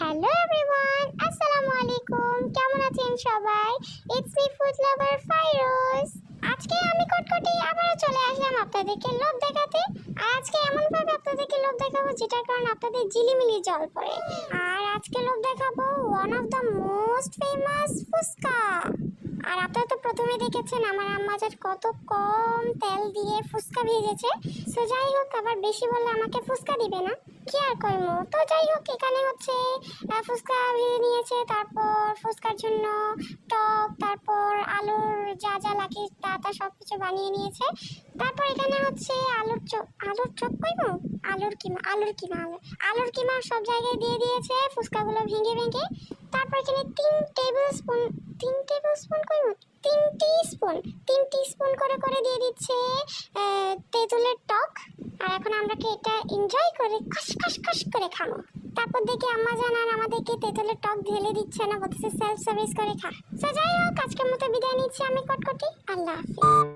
Hello everyone আসসালামু আলাইকুম কেমন আছেন সবাই? It's me food lover Firoz আজকে আমি কটকটি আবারও চলে আসলাম আপনাদেরকে লোভ দেখাতে। আর আজকে এমন ভাবে আপনাদেরকে লোভ দেখাবো যেটার কারণে আপনাদের ঝিলিমিলি জল পড়ে। আর আজকে লোভ দেখাবো one of the most famous fuchka আর আপনারা তো প্রথমে দেখেছেন? আমার আম্মাজার কত কম তেল দিয়ে ফুচকা ভেজেছে। সো যাই হোক, আবার বেশি বললে আমাকে ফুচকা দিবে না। কি আর করব তো যাই হোক, এখানে হচ্ছে ফুচকা ভেজে নিয়েছে, তারপর ফুচকার জন্য টক, তারপর আলুর যা যা লাগে, তা তা সব কিছু বানিয়ে নিয়েছে। তারপর এখানে হচ্ছে আলুর চপ আলুর চপ কইবো আলুর কিমা আলুর কিমা, আলু, আলুর কিমা সব জায়গায় দিয়ে দিয়েছে, ফুচকাগুলো ভেঙে ভেঙে। তারপর এখানে তিন টেবিল স্পুন, তিন টেবিল স্পুন কইবো তিন স্পুন তিন টিস্পুন করে করে দিয়ে দিচ্ছে তেঁতুলের টক। আর এখন আমরা কি এটা এনজয় করে, খস খস করে খাব? তারপর দেখি আম্মা জানান আমাদেরকে তেঁতুলের টক ঢেলে দিচ্ছে না, বলতেছে সেলফ সার্ভিস করে খা। সো যাই হোক, আজকের মতো বিদায় নিচ্ছি আমি কটকটি। আল্লাহ হাফিজ।